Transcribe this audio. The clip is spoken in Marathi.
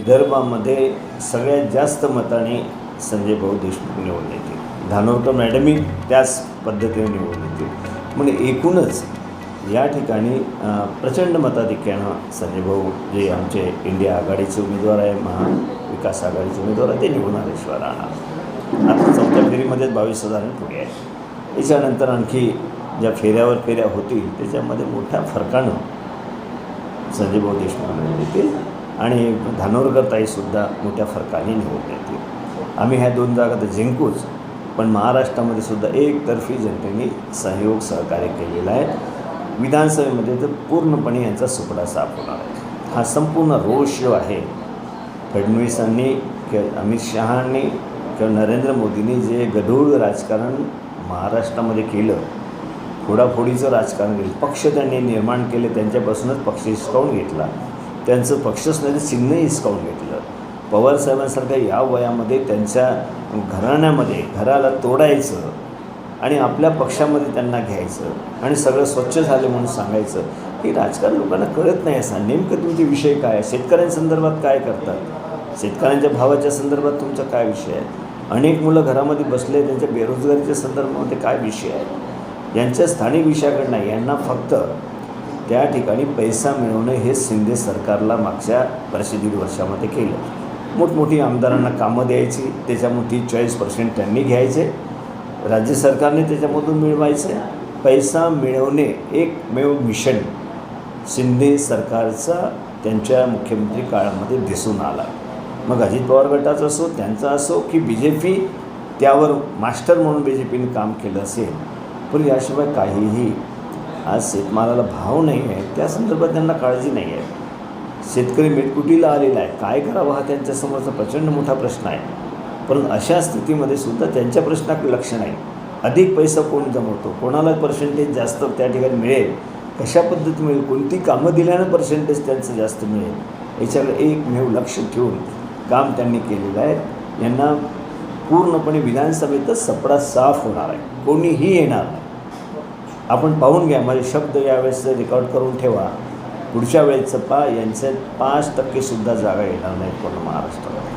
विदर्भामध्ये सगळ्यात जास्त मताने संजय भाऊ देशमुख निवडून येतील. धानोरकर मॅडमही त्याच पद्धतीने निवडून येतील. म्हणजे एकूणच या ठिकाणी प्रचंड मताधिक्यानं संजय भाऊ जे आमचे इंडिया आघाडीचे उमेदवार आहे महाविकास आघाडीचे उमेदवार आहे ते निवडून आलेश्वर राहणार. आता चौथ्या फेरीमध्येच बावीस हजार पुढे आहे. याच्यानंतर आणखी ज्या फेऱ्यावर फेऱ्या होतील त्याच्यामध्ये मोठ्या फरकानं संजय भाऊ देशमुख येतील. आणि धानोरकर ताईसुद्धा मोठ्या फरकाने निवडून येतील. आम्ही ह्या दोन जागा तर जिंकूच पण महाराष्ट्रामध्ये सुद्धा एकतर्फी जनतेने सहयोग सहकार्य केलेला आहे. विधानसभेमध्ये तर पूर्णपणे यांचा सुपडा साफ होणार आहे. हा संपूर्ण रोष जो आहे. फडणवीसांनी किंवा अमित शहांनी किंवा नरेंद्र मोदींनी जे गढूळ राजकारण महाराष्ट्रामध्ये केलं फोडाफोडीचं राजकारण केलं पक्ष त्यांनी निर्माण केले त्यांच्यापासूनच पक्ष हिसकावून घेतला. त्यांचं पक्षच नाही चिन्हही हिसकावून घेतलं. पवारसाहेबांसारख्या या वयामध्ये त्यांच्या घराण्यामध्ये घराला तोडायचं आणि आपल्या पक्षामध्ये त्यांना घ्यायचं आणि सगळं स्वच्छ झालं म्हणून सांगायचं हे राजकारण लोकांना कळत नाही असं. नेमकं तुमचे विषय काय आहे? शेतकऱ्यांसंदर्भात काय करतात? शेतकऱ्यांच्या भावाच्या संदर्भात तुमचा काय विषय आहे? अनेक मुलं घरामध्ये बसले त्यांच्या बेरोजगारीच्या संदर्भामध्ये काय विषय आहे? यांच्या स्थानिक विषयाकडे नाही यांना फक्त त्या ठिकाणी पैसा मिळवणं हे शिंदे सरकारला मागच्या वर्षे दीड वर्षामध्ये केलं. मोठमोठी आमदारांना कामं द्यायची त्याच्यामधी चाळीस पर्सेंट त्यांनी घ्यायचे. राज्य सरकारने त्याच्यामधून मिळवायचे. पैसा मिळवणे एकमेव मिशन शिंदे सरकारचा त्यांच्या मुख्यमंत्री काळामध्ये दिसून आला. मग अजित पवार गटाचा असो त्यांचा असो की बी जे पी त्यावर मास्टर म्हणून बी जे पीने काम केलं असेल पण याशिवाय काहीही आज शेतमालाला भाव नाही आहे त्या संदर्भात त्यांना काळजी नाही आहे. शेतकरी मेटकुटीला आलेला आहे. काय करावं हा त्यांच्यासमोरचा प्रचंड मोठा प्रश्न आहे. परंतु अशा स्थितीमध्ये सुद्धा त्यांच्या प्रश्नाकडे लक्ष नाही. अधिक पैसा कोण जमवतो? कोणाला पर्सेंटेज जास्त त्या ठिकाणी मिळेल? कशा पद्धती मिळेल? कोणती कामं दिल्यानं पर्सेंटेज त्यांचं जास्त मिळेल? याच्याकडे एकमेव लक्ष ठेवून काम त्यांनी केलेलं आहे. यांना पूर्णपणे विधानसभेतच सपडा साफ होणार आहे. कोणीही येणार नाही. आपण पाहून घ्या माझे शब्द यावेळेस रेकॉर्ड करून ठेवा. पुढच्या वेळेचं पा यांचे पाच टक्केसुद्धा जागा येणार नाहीत पूर्ण महाराष्ट्रामध्ये.